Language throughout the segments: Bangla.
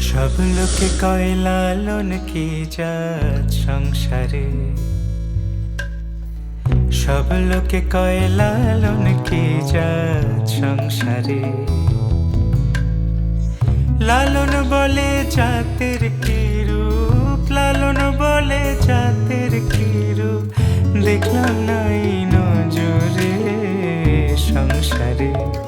সব লোকে কয় লালন কি জাত সংসারে? সব লোকে কয় লালন কি জাত সংসারে? লালন বলে জাতের কি রূপ? লালন বলে জাতের কি রূপ? দেখলাম নাই নজরে সংসারে।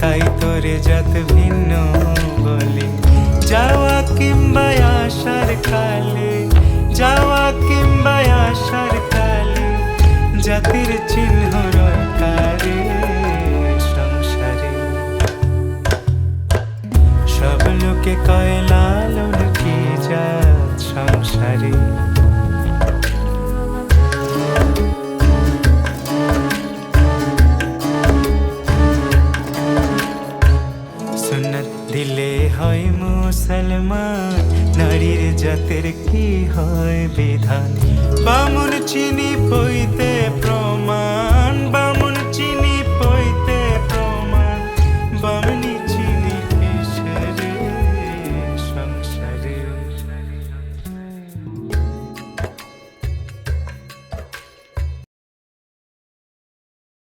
তাই তোরে যত ভিন্ন বলে। যাওয়া কিংবা আসার কালে, যাওয়া কিংবা আসার কালে, জাতির চিহ্ন রকারে সংসারে। সব লোকে কয় সুন্নত দিলে হয় মুসলমান নারীর জাতের কি হয় বিধান? বামুন চিনি পইতে প্রমাণ